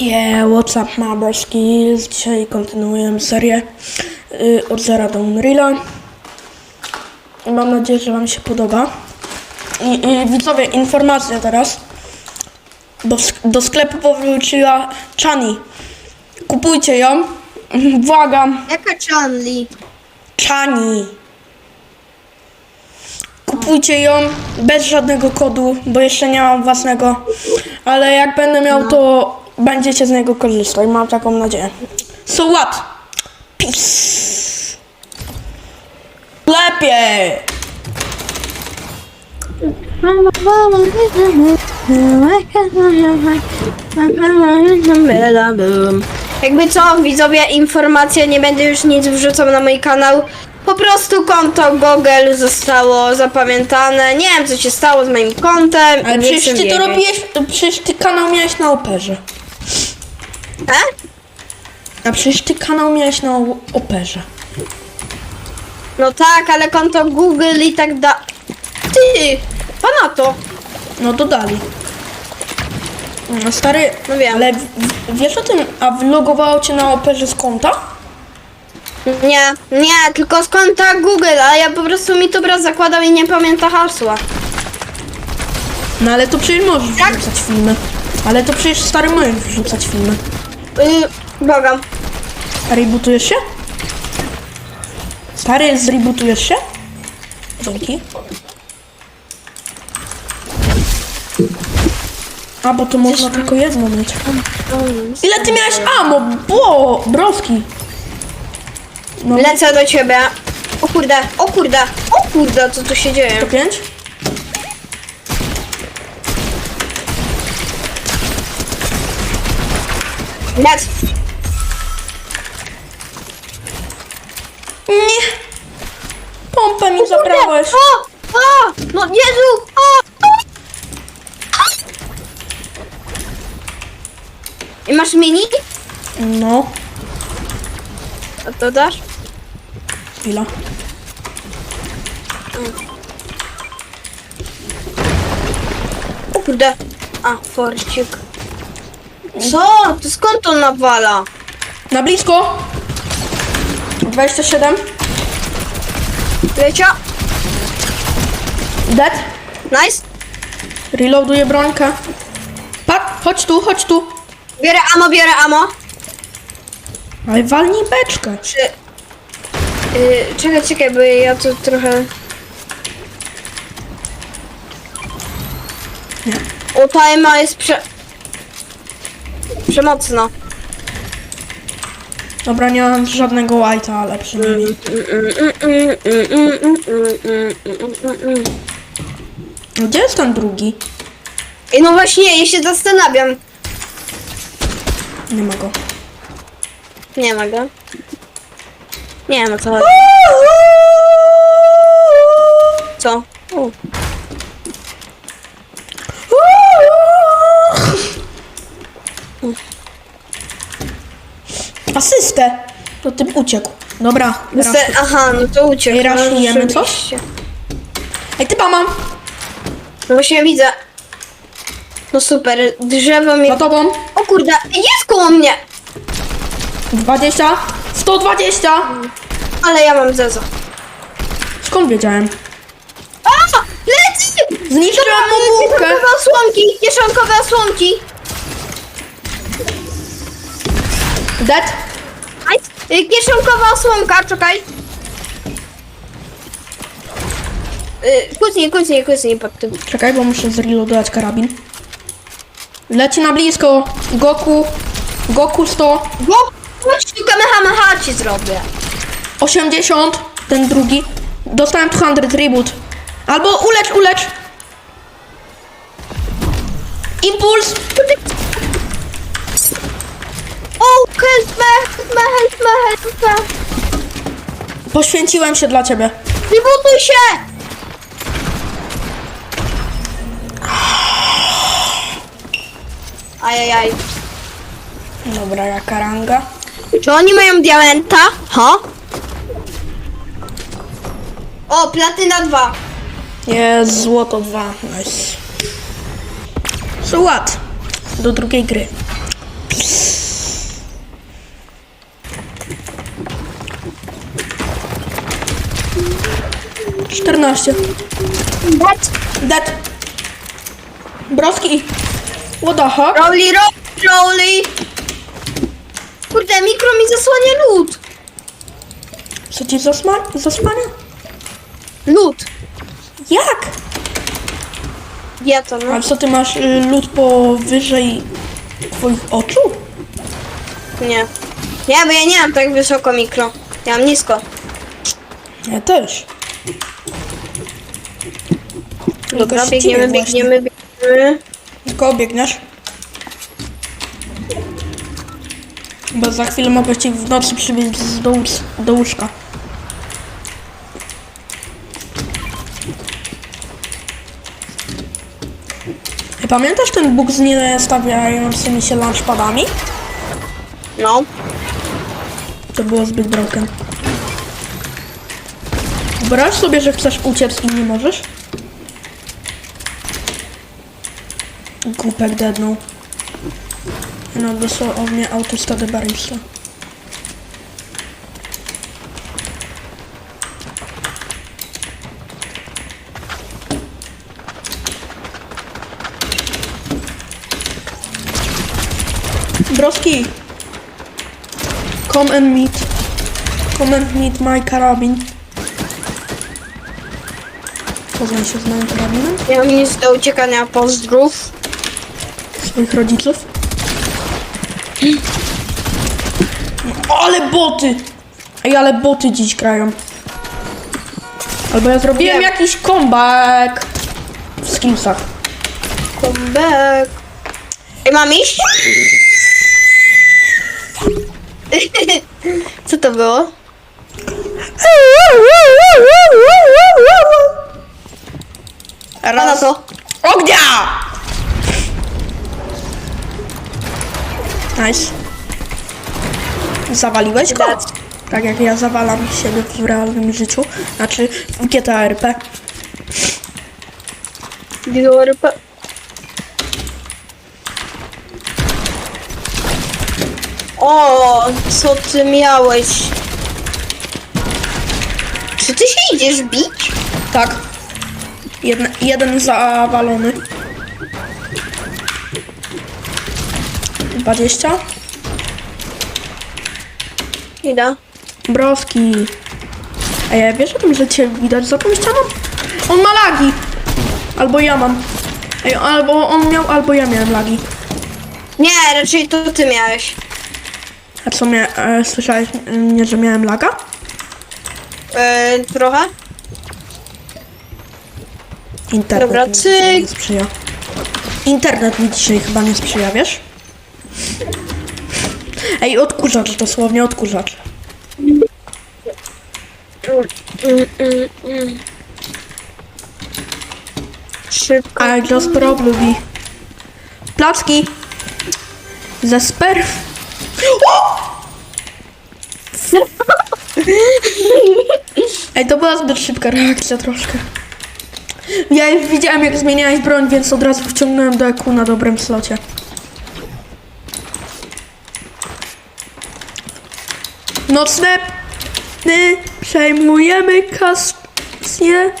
Yeah, what's up, my broskis? Dzisiaj kontynuujemy serię y, od zera do Unreala. Mam nadzieję, że Wam się podoba. I, i widzowie, informacja teraz. Do, do sklepu powróciła Chani. Kupujcie ją. Błagam. Jaka Chanli? Chani. Kupujcie ją bez żadnego kodu, bo jeszcze nie mam własnego. Ale jak będę miał, to będziecie z niego korzystać. Mam taką nadzieję. So what? Peace. Lepiej. Jakby co, widzowie, informacja, nie będę już nic wrzucał na mój kanał. Po prostu konto Google zostało zapamiętane. Nie wiem, co się stało z moim kontem. Ale nie przecież chcę ty to wiedzieć. robiłeś, przecież ty kanał miałeś na operze. E? A przecież ty kanał miałeś na operze. No tak, ale konto Google i tak da... Ty, pana to. No dodali. No stary, No wiem. ale w, wiesz o tym, a wylogowało cię na operze z konta? Nie, nie, tylko z konta Google, a ja po prostu mi to brat zakładał i nie pamięta hasła. No ale to przecież możesz Tak. wrzucać filmy. Ale to przecież stary możesz wrzucać filmy. Yy, błagam. Rebootujesz się? Stary, zrebootujesz się? Dzięki. A, bo to można tylko jedno mieć. Ile ty miałeś amo? Bo, broski. No, Lecę do ciebie. O kurde, o kurde, o kurde, co tu się dzieje? to pięć? Lec. Nie. Pompę mi zabrałeś. O, o, no Jezu, o. I masz mini? No, A to dasz? chwila. O kurde. A, forcik. Co? To skąd on nawala? Na blisko. 27. Wiecie? Dead. Nice. Reloaduję brońkę. Pat, chodź tu, chodź tu. Bierę amo, bierę amo. Ale walnij beczkę. Czy... Yy, czekaj, czekaj, bo ja tu trochę... Nie. O, ta Ema jest prze... Przemocna. Dobra, nie mam żadnego white'a, ale przynajmniej. Gdzie jest ten drugi? I no właśnie, ja się zastanawiam. Nie ma go. Nie ma go. Nie ma co chodzi. Co? U. Asystę! To typ uciekł. Dobra, raszuj. Aha, no to uciekł. No, raszujemy coś? rzeczywiście. Ej, typa mam! No właśnie widzę. No super, drzewo mi... Za tobą. O kurde, jest koło mnie! 20. 120! Ale ja mam zezo. Skąd wiedziałem? A! Leci! Zniszczyłam mu! Kieszonkowe osłonki, kieszonkowe osłonki. Dead? Y, Kieszonkowa osłonka, czekaj. Y, Kucnij, kucnij, kucnij pod tym. Czekaj, bo muszę zreloadować karabin. Leci na blisko. Goku. Goku 100. Bo chodź tu kamehameha ci zrobię. 80. Ten drugi. Dostałem 200 reboot. Albo ulecz, ulecz. Impuls. O, help me, help me, help me, help me. Poświęciłem się dla ciebie. Wybuduj się! Ajajaj. Dobra, jaka ranga? Czy oni mają diamenta? Ha? O, platyna 2. Jest złoto 2. Nice. So what? Do drugiej gry. 118. What? Dead. Broski. What the fuck? Rowley, Rowley! Kurde, mikro mi zasłania lód. Co ci zasma- zasmania? Lód. Jak? Ja to no. A co ty masz y, lód powyżej twoich oczu? Nie. Nie, bo ja nie mam tak wysoko mikro. Ja mam nisko. Ja też. Dobra, Tylko biegniemy, ścigaj właśnie. biegniemy, biegniemy. Tylko biegniesz. Bo za chwilę mogę ci w nocy przywieźć do, łóż- do łóżka. Pamiętasz ten bóg z niestawiającymi się lunchpadami? No. To było zbyt broken. Wyobraź sobie, że chcesz uciec i nie możesz? Głupek dednął. No dosłownie autostradę barista. Broski! Come and meet. Come and meet my karabin. Poznaj się z moim karabinem. Ja mam nic do uciekania. Pozdrów. Swoich rodziców. Ale boty! Ej, ale boty dziś grają. Albo ja zrobiłem Wiem. jakiś comeback w skillsach. Come back. Ej, mam iść? Co to było? A na to? Ognia! Nice. Zawaliłeś go? Tak jak ja zawalam siebie w realnym życiu. Znaczy w GTA RP. Biorę O, co ty miałeś? Czy ty się idziesz bić? Tak. Jeden, jeden zawalony. 20. Idę. Broski. Ej, ja wiesz o tym, że cię widać za tą ścianą? On ma lagi. Albo ja mam. Ej, albo on miał, albo ja miałem lagi. Nie, raczej to ty miałeś. A co, mia- e, słyszałeś mnie, że miałem laga? Yy, trochę? Internet Dobra, mi cyk. nie sprzyja. Internet mi dzisiaj chyba nie sprzyja, wiesz? Ej, odkurzacz, dosłownie odkurzacz. Szybko. I just probably. Placki! Ze sper... O! Ej, to była zbyt szybka reakcja troszkę. Ja już widziałem jak zmieniałeś broń, więc od razu wciągnąłem do EQ na dobrym slocie. Nocne pny przejmujemy kasję.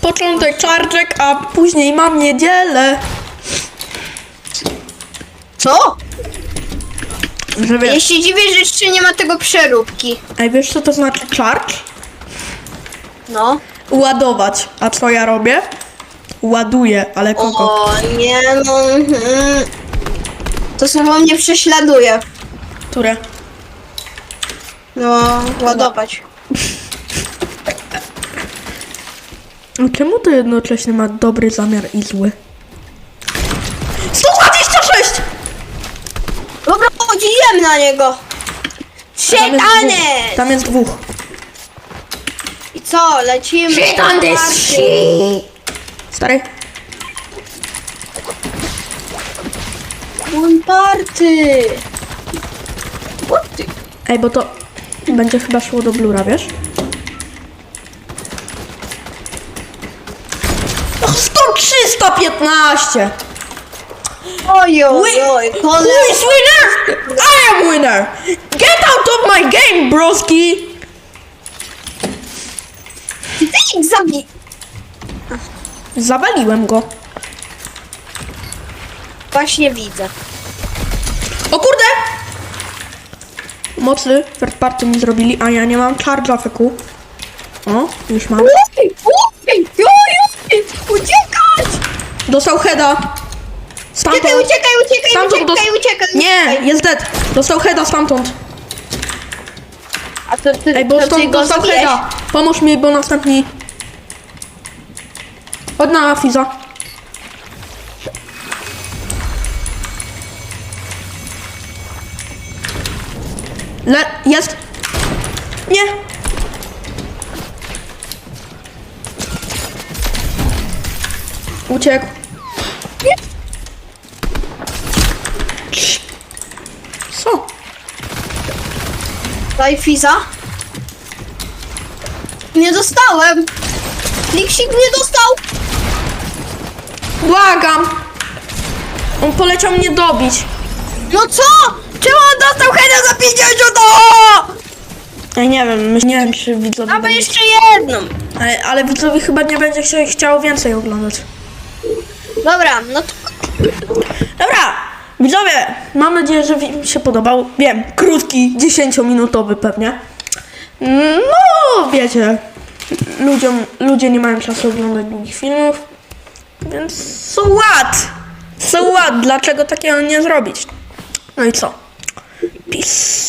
Początek czarczek, a później mam niedzielę. Co? Że Ja wiesz, się dziwię, że jeszcze nie ma tego przeróbki. Ej, wiesz co to znaczy charge? No. Ładować. A co ja robię? Ładuję, ale kogo? O nie no. mhm. To słowo mnie prześladuje. Które? No, ładować. A Czemu to jednocześnie ma dobry zamiar i zły? 126! Dobra, chodziłem na niego. Dwóch. Tam jest dwóch. I co, lecimy? This shit. Stary, One party. What the? ej, bo to będzie chyba szło do blura, wiesz? O, 100, 315! Oj, oj, oj, Who is winner? I am winner! Get out of my game, broski! Zabij! Zawaliłem go. Właśnie widzę. O kurde! Mocny third party mi zrobili, a ja nie mam charge'a feku. O, już mam. Uj, uj, uciekać! Dostał heada. Stamtąd. Uciekaj, uciekaj, uciekaj, Stamtąd uciekaj, dos- uciekaj, Nie, uciekaj. jest dead. Dostał heada stamtąd. A to ty, Ej, bo to stąd dostał heada. Pomóż mi, bo następni... Na Fiza. Le... Jest. Nie. Uciekł. Co? Daj Fiza. Nie dostałem. Liksik nie dostał. Błagam! On poleciał mnie dobić. No co? Czemu on dostał heada za 50? Ja nie wiem, myśl- nie wiem czy widzowie Dawaj będzie- jeszcze jedną. ale, ale widzowie chyba nie będzie się chciało więcej oglądać. Dobra, no to Dobra, widzowie, mam nadzieję, że wam się podobał. Wiem, krótki, 10-minutowy pewnie. No, wiecie, ludziom, ludzie nie mają czasu oglądać długich filmów, więc so what? So what? Dlaczego takiego nie zrobić? No i co? Peace.